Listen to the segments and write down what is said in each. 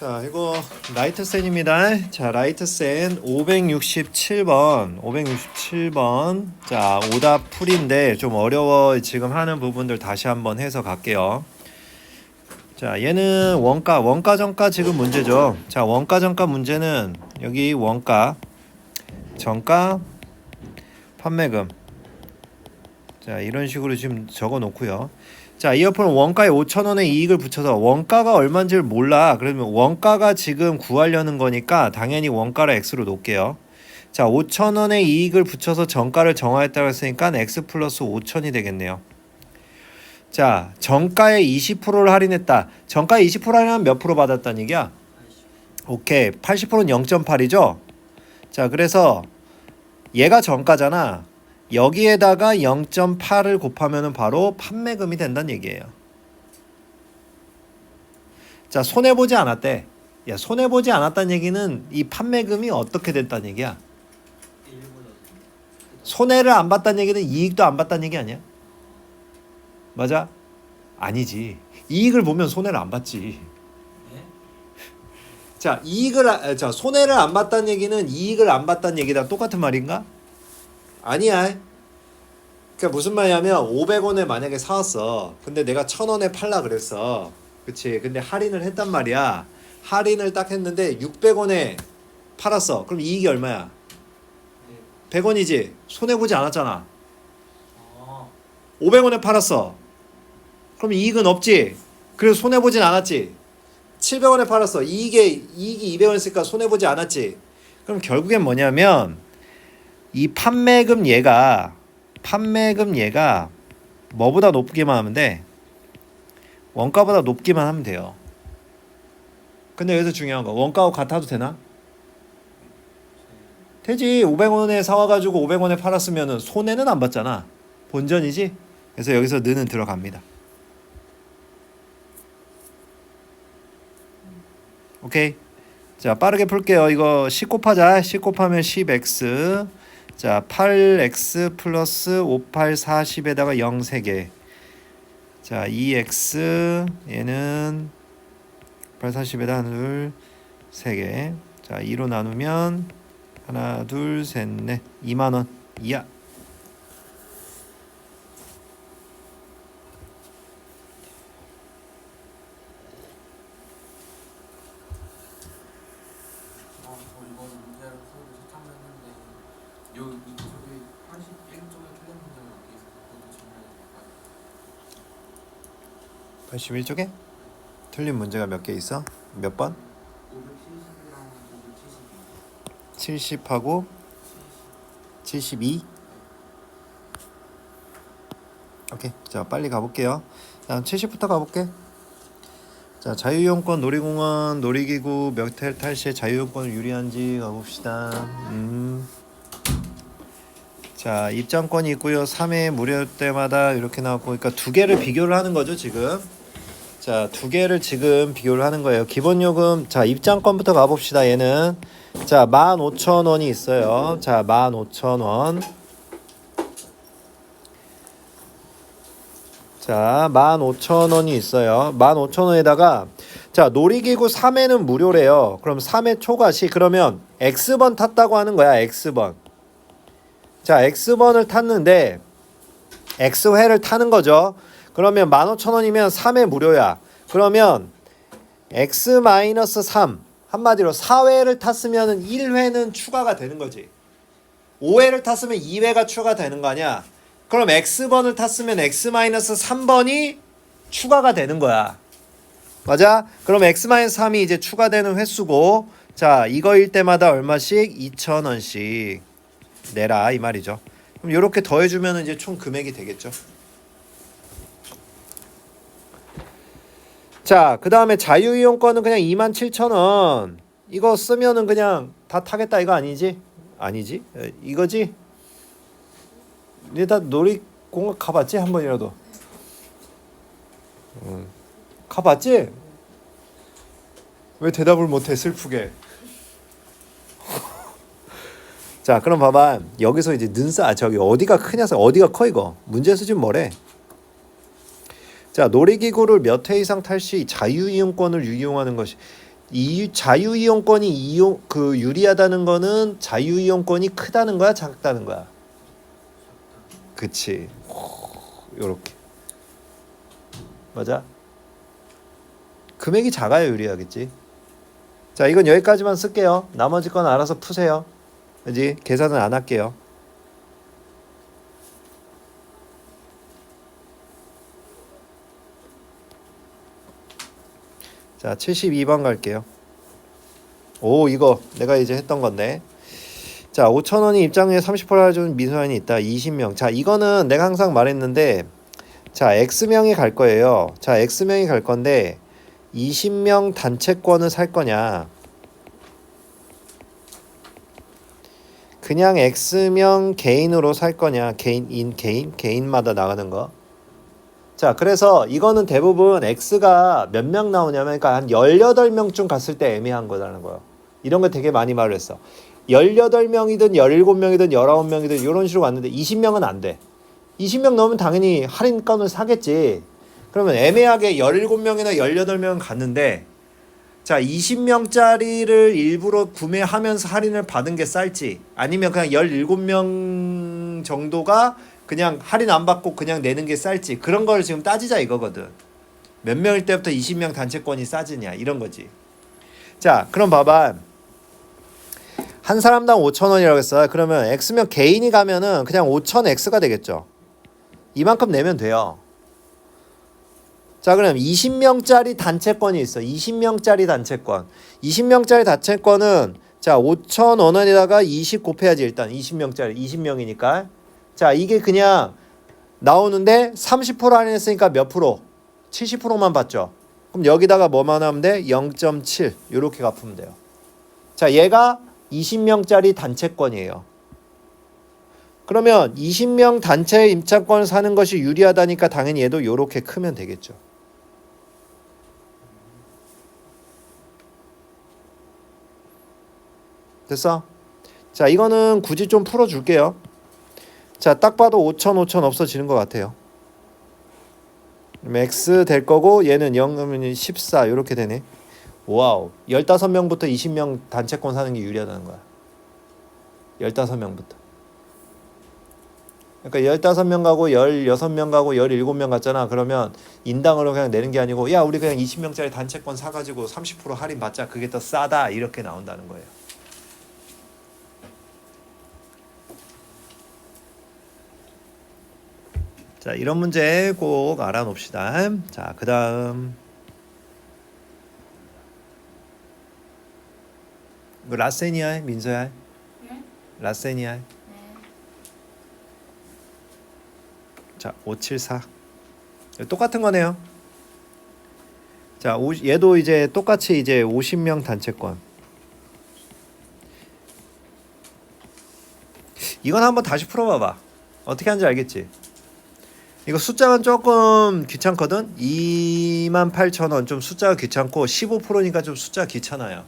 자, 이거 라이트센입니다. 자, 라이트센 567번, 567번. 자, 오답 풀인데 좀 어려워 지금 하는 부분들 다시 한번 해서 갈게요. 자, 얘는 원가, 원가 정가 지금 문제죠. 자, 원가 정가 문제는 여기 원가, 정가, 판매금. 자, 이런 식으로 지금 적어 놓고요. 자, 이어폰 원가에 5,000원의 이익을 붙여서 원가가 얼마인지를 몰라. 그러면 원가가 지금 구하려는 거니까 당연히 원가를 x로 놓을게요. 자, 5,000원의 이익을 붙여서 정가를 정하였다고 했으니까 x 플러스 5,000이 되겠네요. 자, 정가에 20%를 할인했다. 정가에 20% 할인하면 몇 프로 받았다는 얘기야? 오케이. 80%는 0.8이죠? 자, 그래서 얘가 정가잖아. 여기에다가 0.8을 곱하면 바로 판매금이 된다는 얘기예요. 자, 손해 보지 않았대. 야, 손해 보지 않았다는 얘기는 이 판매금이 어떻게 됐다는 얘기야? 손해를 안 봤다는 얘기는 이익도 안 봤다는 얘기 아니야? 맞아? 아니지. 이익을 보면 손해를 안 봤지. 자, 이익을 아- 자, 손해를 안 봤다는 얘기는 이익을 안 봤다는 얘기랑 똑같은 말인가? 아니야. 그러니까 무슨 말이냐면 500원에 만약에 사왔어. 근데 내가 1000원에 팔라 그랬어. 그치? 근데 할인을 했단 말이야. 할인을 딱 했는데 600원에 팔았어. 그럼 이익이 얼마야? 100원이지. 손해 보지 않았잖아. 500원에 팔았어. 그럼 이익은 없지. 그래서 손해 보진 않았지. 700원에 팔았어. 이익에 이익이 200원 있으니까 손해 보지 않았지. 그럼 결국엔 뭐냐면 이 판매금 얘가 판매금 얘가 뭐보다 높기만 하면 돼. 원가보다 높기만 하면 돼요. 근데 여기서 중요한 거 원가하고 같아도 되나? 되지. 500원에 사와가지고 500원에 팔았으면은 손해는 안 봤잖아. 본전이지. 그래서 여기서 느는 들어갑니다. 오케이. 자 빠르게 풀게요. 이거 10 곱하자. 10 곱하면 10x. 자 8x 플러스 58 40에다가 0 3개. 자 2x 얘는 8 40에다 하나 둘 3개. 자 2로 나누면 하나 둘 셋 넷 2만 원. 이야. 아, 저 이거 문제를 풀고 세참했는데 여기 이쪽에 81쪽에 틀린 문제가 어디 있어? 그것도 증명해 볼까요? 81쪽에 틀린 문제가 몇 개 있어? 몇 번? 570이랑 572 70하고 72. 오케이. 자, 빨리 가볼게요. 다음 70부터 가볼게. 자, 자유이용권 놀이공원 놀이기구 몇텔 탈시에 자유이용권을 유리한지 가봅시다. 음. 자, 입장권이 있고요. 3회 무료 때마다 이렇게 나왔고 그러니까 두 개를 비교를 하는 거죠, 지금. 자, 두 개를 지금 비교를 하는 거예요. 기본 요금 자, 입장권부터 가 봅시다. 얘는 자, 15,000원이 있어요. 자, 15,000원. 자, 15,000원이 있어요. 15,000원에다가 자, 놀이기구 3회는 무료래요. 그럼 3회 초과 시 그러면 X번 탔다고 하는 거야. X번. 자, X번을 탔는데 X회를 타는 거죠. 그러면 15,000원이면 3회 무료야. 그러면 X-3 한마디로 4회를 탔으면 1회는 추가가 되는 거지. 5회를 탔으면 2회가 추가되는 거 아니야. 그럼 X번을 탔으면 X-3번이 추가가 되는 거야. 맞아? 그럼 X-3이 이제 추가되는 횟수고 자, 이거일 때마다 얼마씩? 2,000원씩 내라 이 말이죠. 그럼 이렇게 더해 주면 이제 총 금액이 되겠죠. 자, 그 다음에 자유이용권은 그냥 27,000원. 이거 쓰면은 그냥 다 타겠다 이거 아니지? 아니지? 에, 이거지? 니다 놀이공원 가봤지? 한 번이라도. 음. 가봤지? 왜 대답을 못해 슬프게? 자, 그럼 봐봐. 여기서 이제 는싸 저기 어디가 크냐 어디가 커 이거. 문제 수준 뭐래? 자, 놀이기구를 몇 회 이상 탈 시 자유이용권을 유용하는 것이 이 자유 이용권이 이용 그 유리하다는 거는 자유 이용권이 크다는 거야, 작다는 거야. 그치. 요렇게. 맞아? 금액이 작아야 유리하겠지. 자, 이건 여기까지만 쓸게요. 나머지 건 알아서 푸세요. 그지? 계산은 안 할게요. 자, 72번 갈게요. 오, 이거 내가 이제 했던 건데. 자, 5천 원이 입장료에 30% 해주는 미소년이 있다. 20명. 자, 이거는 내가 항상 말했는데, 자, X명이 갈 거예요. 자, X명이 갈 건데, 20명 단체권을 살 거냐? 그냥 X명 개인으로 살 거냐? 개인, 인, 개인? 개인마다 나가는 거. 자, 그래서 이거는 대부분 X가 몇 명 나오냐면, 그러니까 한 18명쯤 갔을 때 애매한 거라는 거예요. 이런 거 되게 많이 말을 했어. 18명이든 17명이든 19명이든 이런 식으로 왔는데 20명은 안 돼. 20명 넘으면 당연히 할인권을 사겠지. 그러면 애매하게 17명이나 18명 갔는데 자 20명짜리를 일부러 구매하면서 할인을 받은 게 쌀지 아니면 그냥 17명 정도가 그냥 할인 안 받고 그냥 내는 게 쌀지. 그런 걸 지금 따지자 이거거든. 몇 명일 때부터 20명 단체권이 싸지냐 이런 거지. 자 그럼 봐봐. 한 사람당 5천 원이라고 했어. 그러면 X면 개인이 가면은 그냥 5천 X가 되겠죠. 이만큼 내면 돼요. 자, 그럼 20명짜리 단체권이 있어. 20명짜리 단체권. 20명짜리 단체권은 자, 5,000원에다가 20 곱해야지 일단 20명짜리 20명이니까. 자, 이게 그냥 나오는데 30% 할인했으니까 몇 프로? 70%만 받죠. 그럼 여기다가 뭐만 하면 돼? 0.7. 요렇게 갚으면 돼요. 자, 얘가 20명짜리 단체권이에요. 그러면 20명 단체 임차권을 사는 것이 유리하다니까 당연히 얘도 요렇게 크면 되겠죠. 됐어? 자, 이거는 굳이 좀 풀어줄게요. 자, 딱 봐도 5천, 5천 없어지는 것 같아요. X 될 거고 얘는 0 그러면 14 이렇게 되네. 와우. 15명부터 20명 단체권 사는 게 유리하다는 거야. 15명부터. 그러니까 15명 가고 16명 가고 17명 갔잖아. 그러면 인당으로 그냥 내는 게 아니고 야, 우리 그냥 20명짜리 단체권 사 가지고 30% 할인 받자. 그게 더 싸다. 이렇게 나온다는 거예요. 자, 이런 문제 꼭 알아놓읍시다. 자, 그 다음. 라세니아 민서야? 네? 라세니아. 네. 자, 574. 똑같은 거네요. 자, 오, 얘도 이제 똑같이 이제 50명 단체권. 이건 한번 다시 풀어봐봐. 어떻게 하는지 알겠지? 이거 숫자가 조금 귀찮거든. 28,000원 좀 숫자가 귀찮고 15%니까 좀 숫자 귀찮아요.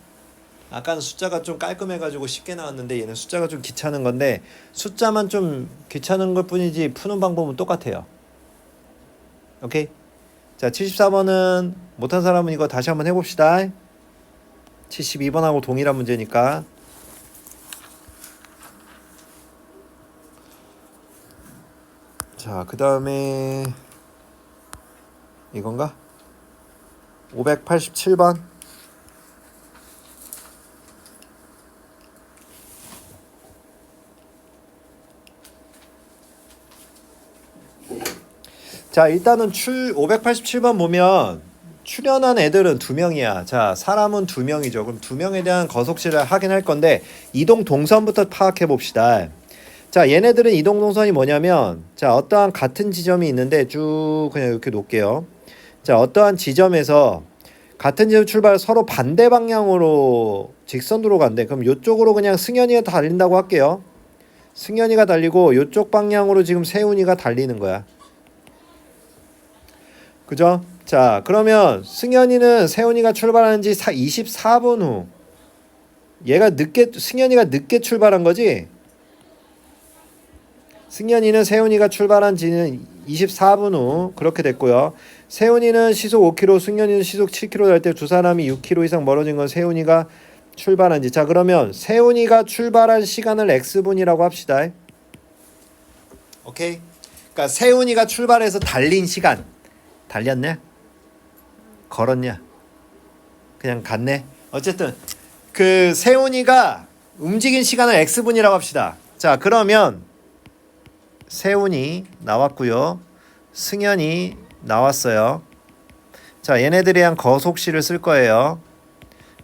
아까는 숫자가 좀 깔끔해가지고 쉽게 나왔는데 얘는 숫자가 좀 귀찮은 건데 숫자만 좀 귀찮은 것 뿐이지 푸는 방법은 똑같아요. 오케이? 자, 74번은 못한 사람은 이거 다시 한번 해봅시다. 72번하고 동일한 문제니까. 자, 그 다음에 이건가? 587번. 자, 일단은 출 587번 보면 출연한 애들은 두 명이야. 자, 사람은 두 명이죠. 그럼 두 명에 대한 거속시를 확인할 건데 이동 동선부터 파악해 봅시다. 자, 얘네들은 이동 동선이 뭐냐면 자, 어떠한 같은 지점이 있는데 쭉 그냥 이렇게 놓을게요. 자, 어떠한 지점에서 같은 지점 출발 서로 반대 방향으로 직선으로 간대. 그럼 이쪽으로 그냥 승현이가 달린다고 할게요. 승현이가 달리고 이쪽 방향으로 지금 세훈이가 달리는 거야. 그죠? 자, 그러면 승현이는 세훈이가 출발한 지 24분 후. 얘가 늦게 승현이가 늦게 출발한 거지? 승현이는 세훈이가 출발한 지는 24분 후 그렇게 됐고요. 세훈이는 시속 5km, 승현이는 시속 7km 할때두 사람이 6km 이상 멀어진 건 세훈이가 출발한 지. 자, 그러면 세훈이가 출발한 시간을 x분이라고 합시다. 오케이. 그러니까 세훈이가 출발해서 달린 시간. 달렸냐? 걸었냐? 그냥 갔네. 어쨌든 그 세훈이가 움직인 시간을 x분이라고 합시다. 자, 그러면 세훈이 나왔고요. 승현이 나왔어요. 자, 얘네들에 대한 거속시를 쓸 거예요.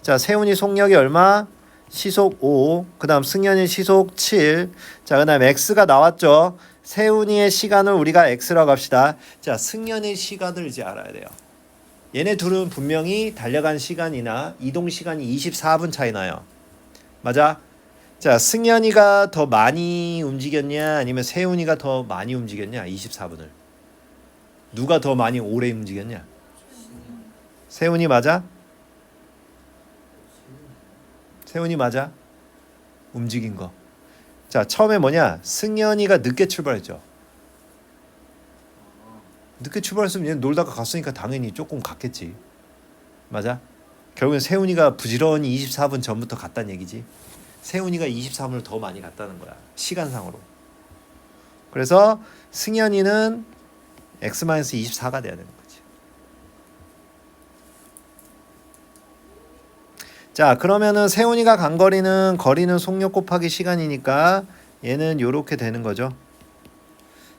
자, 세훈이 속력이 얼마? 시속 5. 그 다음 승현이 시속 7. 자, 그 다음 x가 나왔죠. 세훈이의 시간을 우리가 x라고 합시다. 자, 승현의 시간을 이제 알아야 돼요. 얘네 둘은 분명히 달려간 시간이나 이동 시간이 24분 차이 나요. 맞아? 자, 승현이가 더 많이 움직였냐 아니면 세훈이가 더 많이 움직였냐? 24분을. 누가 더 많이 오래 움직였냐? 세훈이 맞아? 세훈이 맞아? 움직인 거. 자, 처음에 뭐냐? 승현이가 늦게 출발했죠. 늦게 출발했으면 얘 놀다가 갔으니까 당연히 조금 갔겠지. 맞아? 결국엔 세훈이가 부지런히 24분 전부터 갔다는 얘기지. 세훈이가 23분을 더 많이 갔다는 거야. 시간상으로. 그래서 승현이는 x-24가 돼야 되는 거지. 자, 그러면은 세훈이가 간 거리는 거리는 속력 곱하기 시간이니까 얘는 요렇게 되는 거죠.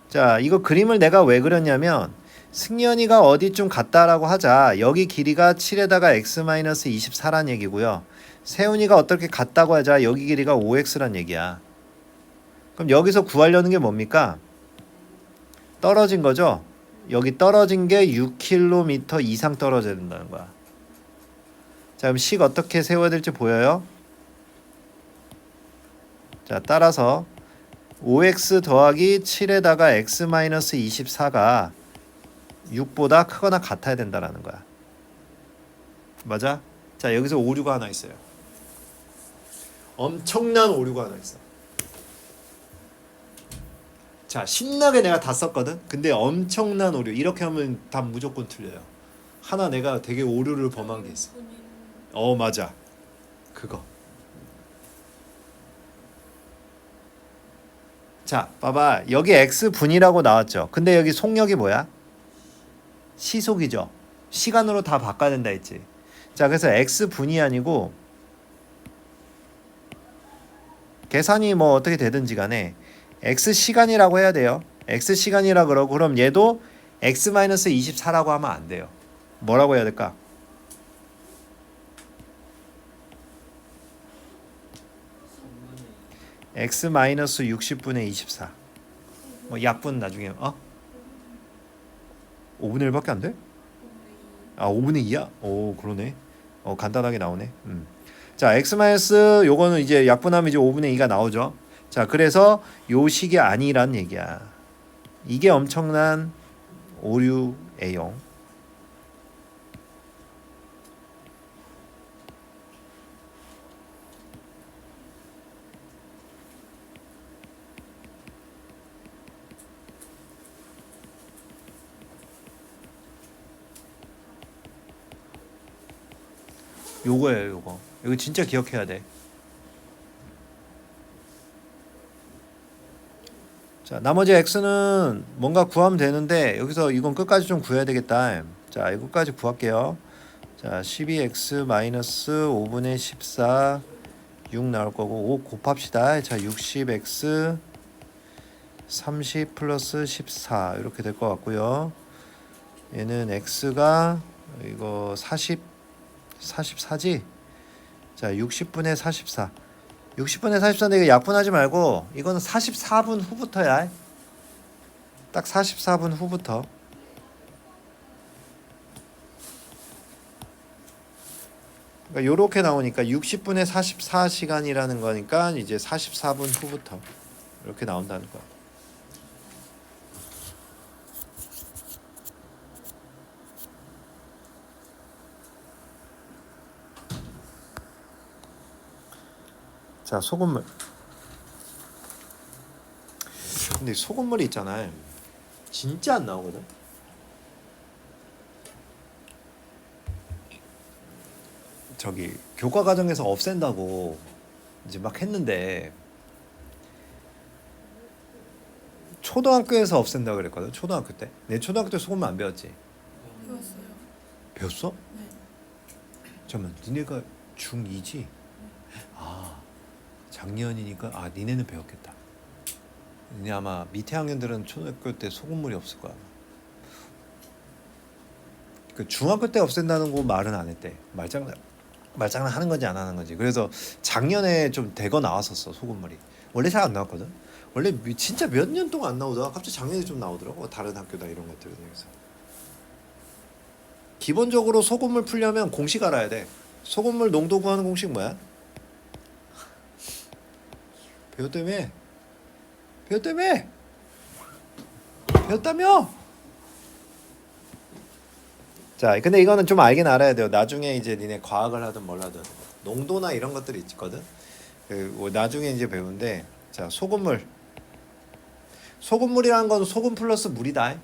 자, 이거 그림을 내가 왜 그렸냐면 승현이가 어디쯤 갔다라고 하자. 여기 길이가 7에다가 x-24란 얘기고요. 세훈이가 어떻게 갔다고 하자. 여기 길이가 5x란 얘기야. 그럼 여기서 구하려는 게 뭡니까? 떨어진 거죠. 여기 떨어진 게 6km 이상 떨어져야 된다는 거야. 자, 그럼 식 어떻게 세워야 될지 보여요? 자, 따라서 5x 더하기 7에다가 x-24가 6보다 크거나 같아야 된다라는 거야. 맞아? 자, 여기서 오류가 하나 있어요. 엄청난 오류가 하나 있어. 자, 신나게 내가 다 썼거든. 근데 엄청난 오류. 이렇게 하면 다 무조건 틀려요. 하나 내가 되게 오류를 범한 게 있어. 어, 맞아. 그거. 자, 봐봐. 여기 x 분이라고 나왔죠. 근데 여기 속력이 뭐야? 시속이죠. 시간으로 다 바꿔야 된다 했지. 자, 그래서 x 분이 아니고 계산이 뭐 어떻게 되든지 간에 x 시간이라고 해야 돼요. x 시간이라 그러고 그럼 얘도 x-24라고 하면 안 돼요. 뭐라고 해야 될까? x-60분의 24. 뭐 약분 나중에 어? 5분의 1밖에 안 돼? 아 5분의 2야? 오 그러네. 어 간단하게 나오네. 음. 자 x 마이너스 요거는 이제 약분하면 이제 5분의 2가 나오죠. 자 그래서 요 식이 아니란 얘기야. 이게 엄청난 오류예요. 요거예요, 요거. 이거 진짜 기억해야 돼. 자, 나머지 x는 뭔가 구하면 되는데 여기서 이건 끝까지 좀 구해야 되겠다. 자, 이거까지 구할게요. 자, 12x 마이너스 5분의 14 6 나올 거고 5 곱합시다. 자, 60x 30 플러스 14 이렇게 될 것 같고요. 얘는 x가 이거 40 44지? 자, 60분의 44. 60분의 44인데 이거 약분하지 말고 이거는 44분 후부터야. 딱 44분 후부터. 그러니까 요렇게 나오니까 60분의 44시간이라는 거니까 이제 44분 후부터 이렇게 나온다는 거야. 자 소금물. 근데 소금물이 있잖아요. 진짜 안 나오거든? 저기 교과 과정에서 없앤다고 이제 막 했는데 초등학교에서 없앤다 그랬거든 초등학교 때 내 초등학교 때 소금물 안 배웠지? 배웠어요. 배웠어? 네. 잠만 니네가 중2지? 아 작년이니까 아, 니네는 배웠겠다. 니네 아마 밑에 학년들은 초등학교 때 소금물이 없을 거야. 그 중학교 때 없앤다는 거 말은 안 했대. 말장난 말장난 하는 건지 안 하는 건지. 그래서 작년에 좀 대거 나왔었어 소금물이. 원래 잘 안 나왔거든. 원래 미- 진짜 몇 년 동안 안 나오다가 갑자기 작년에 좀 나오더라고. 다른 학교다 이런 것들은 그래서. 기본적으로 소금물 풀려면 공식 알아야 돼. 소금물 농도 구하는 공식 뭐야? 배웠다며? 배웠다며? 배웠다며? 자, 근데 이거는 좀 알긴 알아야 돼요. 나중에 이제 니네 과학을 하든 뭘 하든 농도나 이런 것들이 있거든. 그뭐 나중에 이제 배우는데 자 소금물. 소금물이란 건 소금 플러스 물이다.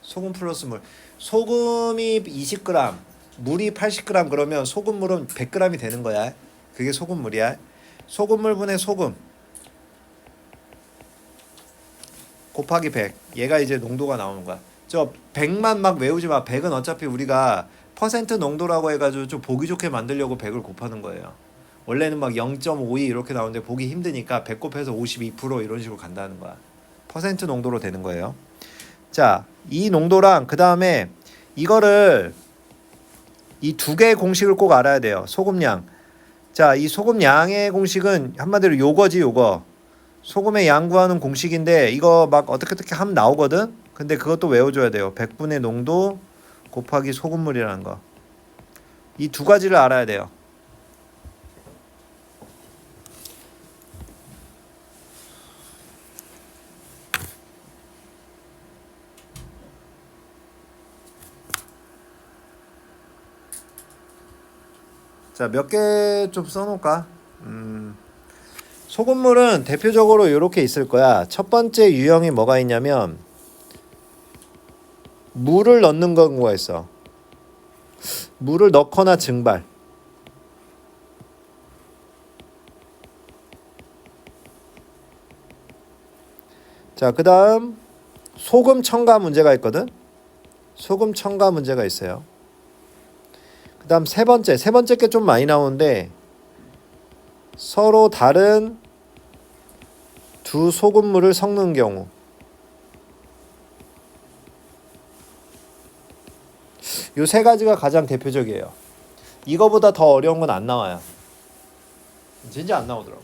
소금 플러스 물. 소금이 20g, 물이 80g 그러면 소금물은 100g이 되는 거야. 그게 소금물이야. 소금물 분의 소금 곱하기 100. 얘가 이제 농도가 나오는 거야. 저 100만 막 외우지 마. 100은 어차피 우리가 퍼센트 농도라고 해가지고 좀 보기 좋게 만들려고 100을 곱하는 거예요. 원래는 막 0.52 이렇게 나오는데 보기 힘드니까 100 곱해서 52% 이런 식으로 간다는 거야. 퍼센트 농도로 되는 거예요. 자, 이 농도랑 그 다음에 이거를 이 두 개의 공식을 꼭 알아야 돼요. 소금량. 자, 이 소금량의 공식은 한마디로 요거지 요거. 소금의 양 구하는 공식인데 이거 막 어떻게 어떻게 하면 나오거든. 근데 그것도 외워줘야 돼요. 100분의 농도 곱하기 소금물이라는 거. 이 두 가지를 알아야 돼요. 자, 몇 개 좀 써놓을까? 음, 소금물은 대표적으로 이렇게 있을 거야. 첫 번째 유형이 뭐가 있냐면 물을 넣는 경우가 있어. 물을 넣거나 증발. 자, 그 다음 소금 첨가 문제가 있거든. 소금 첨가 문제가 있어요. 그 다음 세 번째 세 번째 게 좀 많이 나오는데 서로 다른 두 소금물을 섞는 경우 요 세 가지가 가장 대표적이에요. 이거보다 더 어려운 건 안 나와요. 진짜 안 나오더라고.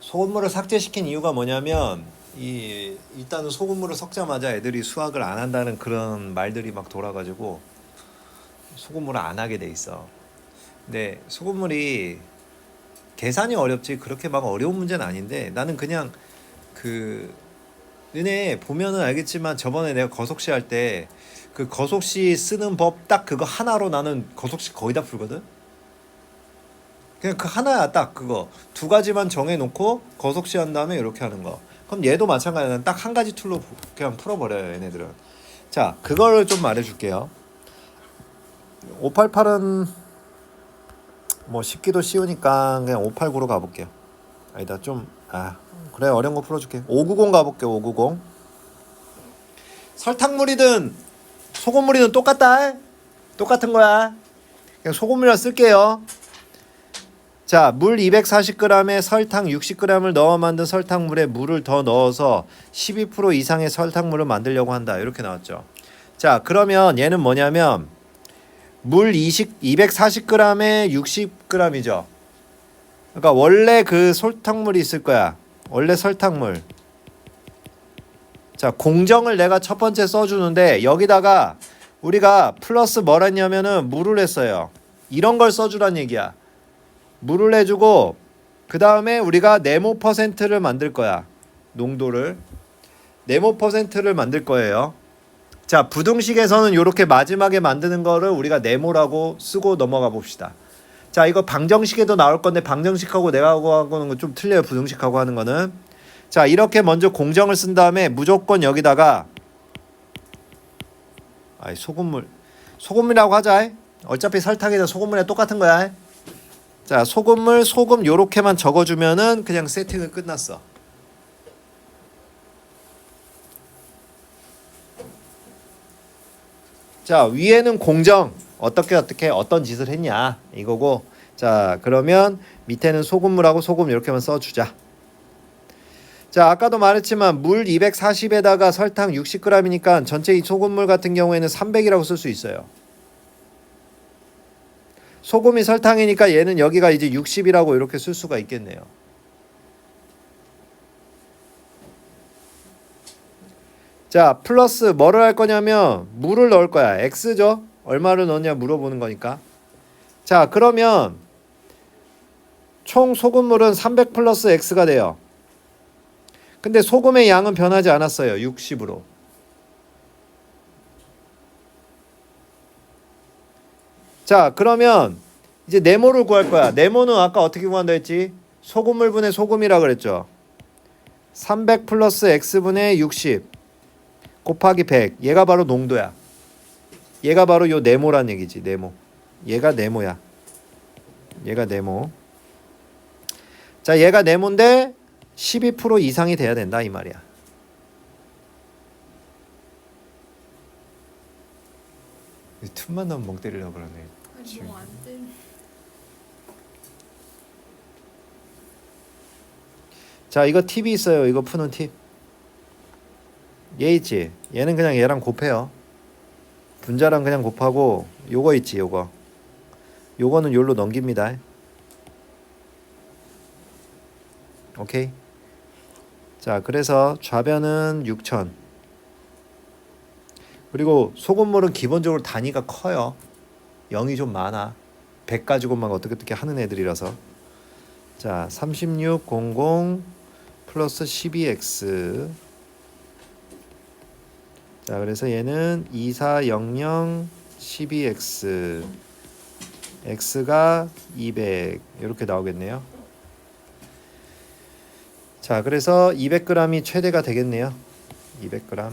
소금물을 삭제시킨 이유가 뭐냐면 이 일단은 소금물을 섞자마자 애들이 수학을 안 한다는 그런 말들이 막 돌아가지고 소금물을 안 하게 돼 있어. 근데 소금물이 계산이 어렵지 그렇게 막 어려운 문제는 아닌데 나는 그냥 그 너네 보면은 알겠지만 저번에 내가 거속시 할 때 그 거속시 쓰는 법 딱 그거 하나로 나는 거속시 거의 다 풀거든. 그냥 그 하나야 딱 그거 두 가지만 정해놓고 거속시 한 다음에 이렇게 하는 거. 그럼 얘도 마찬가지야. 딱 한 가지 툴로 부- 그냥 풀어버려요 얘네들은. 자 그거를 좀 말해줄게요. 588은 뭐 쉽기도 쉬우니까 그냥 589로 가볼게요. 아니다 좀 아 그래 어려운 거 풀어줄게. 590 가볼게 590. 설탕물이든 소금물이든 똑같다. 똑같은 거야. 그냥 소금물이라 쓸게요. 자, 물 240g에 설탕 60g을 넣어 만든 설탕물에 물을 더 넣어서 12% 이상의 설탕물을 만들려고 한다. 이렇게 나왔죠. 자, 그러면 얘는 뭐냐면 물 20, 240g에 60g이죠. 그러니까 원래 그 설탕물이 있을 거야. 원래 설탕물. 자, 공정을 내가 첫 번째 써주는데 여기다가 우리가 플러스 뭘 했냐면은 물을 했어요. 이런 걸 써주란 얘기야. 물을 해주고 그 다음에 우리가 네모 퍼센트를 만들 거야. 농도를 네모 퍼센트를 만들 거예요. 자 부등식에서는 이렇게 마지막에 만드는 거를 우리가 네모라고 쓰고 넘어가 봅시다. 자 이거 방정식에도 나올 건데 방정식하고 내가 하고 하고는 좀 틀려요. 부등식하고 하는 거는 자 이렇게 먼저 공정을 쓴 다음에 무조건 여기다가 아이 소금물 소금물이라고 하자. 어차피 설탕이든 소금물이랑 똑같은 거야. 자, 소금물, 소금 요렇게만 적어 주면은 그냥 세팅은 끝났어. 자, 위에는 공정. 어떻게 어떻게 어떤 짓을 했냐 이거고. 자, 그러면 밑에는 소금물하고 소금 이렇게만 써주자. 자, 아까도 말했지만 물 240에다가 설탕 60g이니까 전체 이 소금물 같은 경우에는 300이라고 쓸 수 있어요. 소금이 설탕이니까 얘는 여기가 이제 60이라고 이렇게 쓸 수가 있겠네요. 자, 플러스 뭐를 할 거냐면 물을 넣을 거야. x죠? 얼마를 넣냐 물어보는 거니까. 자, 그러면 총 소금물은 300 플러스 x가 돼요. 근데 소금의 양은 변하지 않았어요. 60으로. 자, 그러면 이제 네모를 구할 거야. 네모는 아까 어떻게 구한다 했지? 소금물 분의 소금이라 그랬죠. 300 플러스 x분의 60 곱하기 100. 얘가 바로 농도야. 얘가 바로 요 네모란 얘기지. 네모. 얘가 네모야. 얘가 네모. 자, 얘가 네모인데 12% 이상이 돼야 된다 이 말이야. 틈만 나면 멍 때리려고 그러네. 아니 뭐안. 자, 이거 팁이 있어요. 이거 푸는 팁. 얘 있지. 얘는 그냥 얘랑 곱해요. 분자랑 그냥 곱하고 요거 있지, 요거. 요거는 요로 넘깁니다. 오케이. 자, 그래서 좌변은 6천. 그리고 소금물은 기본적으로 단위가 커요. 0이 좀 많아. 100 가지고만 어떻게 어떻게 하는 애들이라서. 자, 3600 플러스 12x. 자, 그래서 얘는 2400 12x. x가 200 이렇게 나오겠네요. 자, 그래서 200g이 최대가 되겠네요. 200g.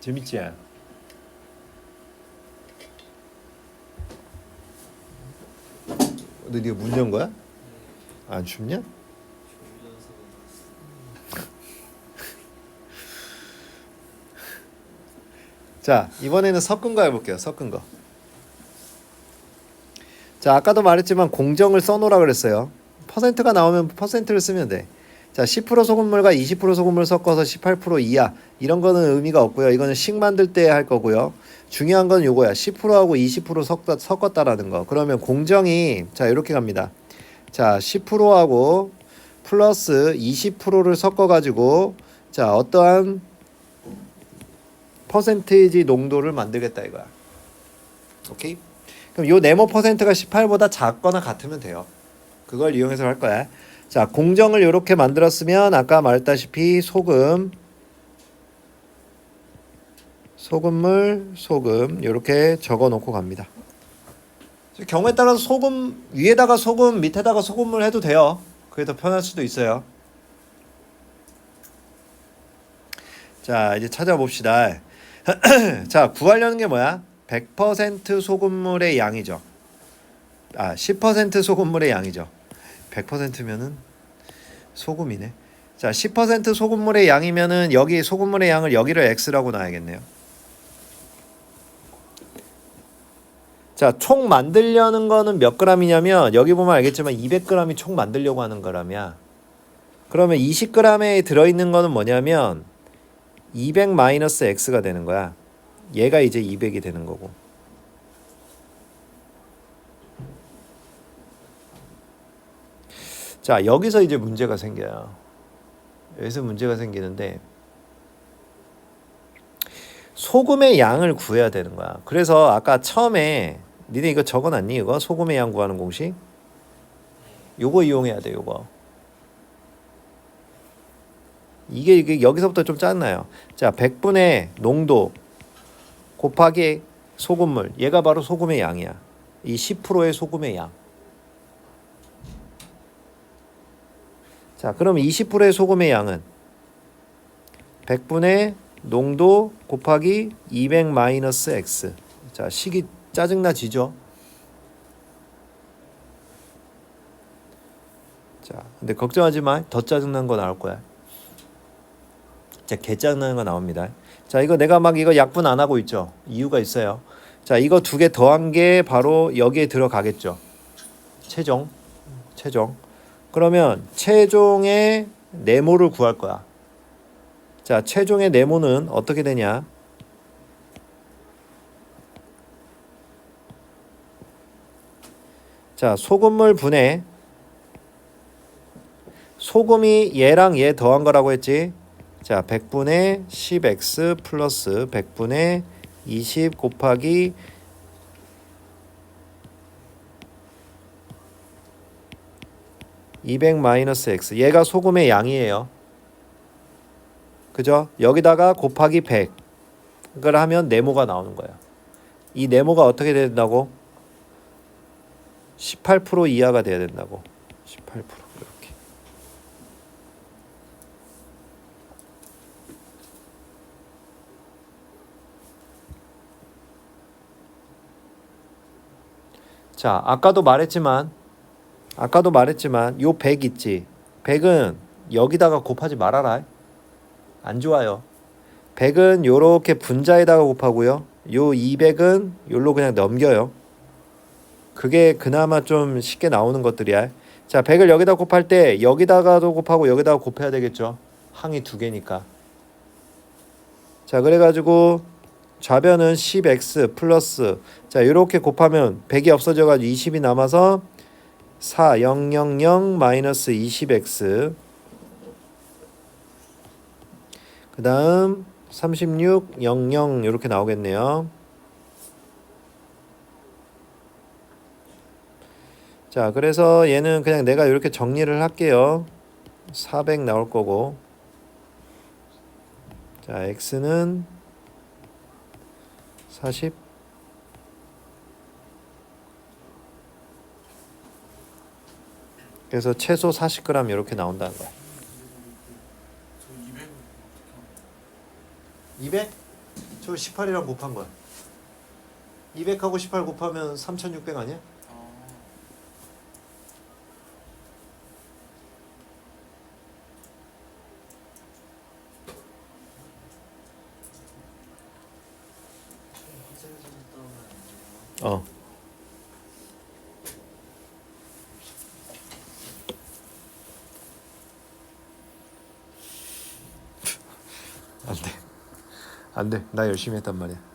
재밌지? 너 네가 문연 거야? 안 춥냐? 자 이번에는 섞은 거 해볼게요. 섞은 거. 자 아까도 말했지만 공정을 써놓으라 그랬어요. 퍼센트가 나오면 퍼센트를 쓰면 돼. 자 10% 소금물과 20% 소금물 섞어서 18% 이하 이런 거는 의미가 없고요. 이거는 식 만들 때 할 거고요. 중요한 건 요거야. 10%하고 20% 섞었, 섞었다라는 거. 그러면 공정이 자 이렇게 갑니다. 자 10%하고 플러스 20%를 섞어 가지고 자 어떠한 퍼센테이지 농도를 만들겠다 이거야. 오케이? 그럼 요 네모 퍼센트가 18보다 작거나 같으면 돼요. 그걸 이용해서 할 거야. 자, 공정을 이렇게 만들었으면 아까 말했다시피 소금 소금물, 소금 이렇게 적어 놓고 갑니다. 경우에 따라서 소금 위에다가 소금, 밑에다가 소금물 해도 돼요. 그게 더 편할 수도 있어요. 자, 이제 찾아봅시다. 자, 구하려는 게 뭐야? 100% 소금물의 양이죠. 아, 10% 소금물의 양이죠. 100%면은 소금이네. 자, 10% 소금물의 양이면은 여기 소금물의 양을 여기를 x라고 놔야겠네요. 자, 총 만들려는 거는 몇 g이냐면 여기 보면 알겠지만 200g이 총 만들려고 하는 거라면 그러면 20g에 들어 있는 거는 뭐냐면 200 마이너스 x가 되는 거야. 얘가 이제 200이 되는 거고. 자, 여기서 이제 문제가 생겨요. 여기서 문제가 생기는데 소금의 양을 구해야 되는 거야. 그래서 아까 처음에 니네 이거 적어놨니? 이거 소금의 양 구하는 공식? 요거 이용해야 돼. 요거. 이게 이게 여기서부터 좀 짜증나요. 자, 100분의 농도 곱하기 소금물. 얘가 바로 소금의 양이야. 이 10%의 소금의 양. 자, 그럼 20불의 소금의 양은 100분의 농도 곱하기 200 마이너스 x. 자, 식이 짜증나지죠? 자, 근데 걱정하지 마. 더 짜증난 거 나올 거야. 자, 개 짜증나는 거 나옵니다. 자, 이거 내가 막 이거 약분 안 하고 있죠. 이유가 있어요. 자, 이거 두 개 더한 게 바로 여기에 들어가겠죠. 최종. 최종. 그러면 최종의 네모를 구할 거야. 자, 최종의 네모는 어떻게 되냐? 자, 소금물 분해 소금이 얘랑 얘 더한 거라고 했지. 자, 100분의 10x 플러스 100분의 20 곱하기 (200 마이너스 x) 얘가 소금의 양이에요. 그죠? 여기다가 곱하기 100을 하면 네모가 나오는 거야. 이 네모가 어떻게 된다고? 18% 이하가 돼야 된다고. 18% 이렇게. 자, 아까도 말했지만 아까도 말했지만 요 100 있지. 100은 여기다가 곱하지 말아라. 안 좋아요. 100은 요렇게 분자에다가 곱하고요. 요 200은 요로 그냥 넘겨요. 그게 그나마 좀 쉽게 나오는 것들이야. 자, 100을 여기다 곱할 때 여기다가도 곱하고 여기다가 곱해야 되겠죠. 항이 두 개니까. 자, 그래 가지고 좌변은 10x 플러스 자, 이렇게 곱하면 100이 없어져 가지고 20이 남아서 4 0 0 0 마이너스 20x 그 다음 36 00 이렇게 나오겠네요. 자, 그래서 얘는 그냥 내가 이렇게 정리를 할게요. 400 나올 거고. 자, x는 40 그래서 최소 40g 이렇게 나온다는. 저 200은 어떻게 하면 200? 저 18이랑 곱한 거야. 200하고 18 곱하면 3600 아니야? 아, 어. 안 돼. 안 돼. 나 열심히 했단 말이야.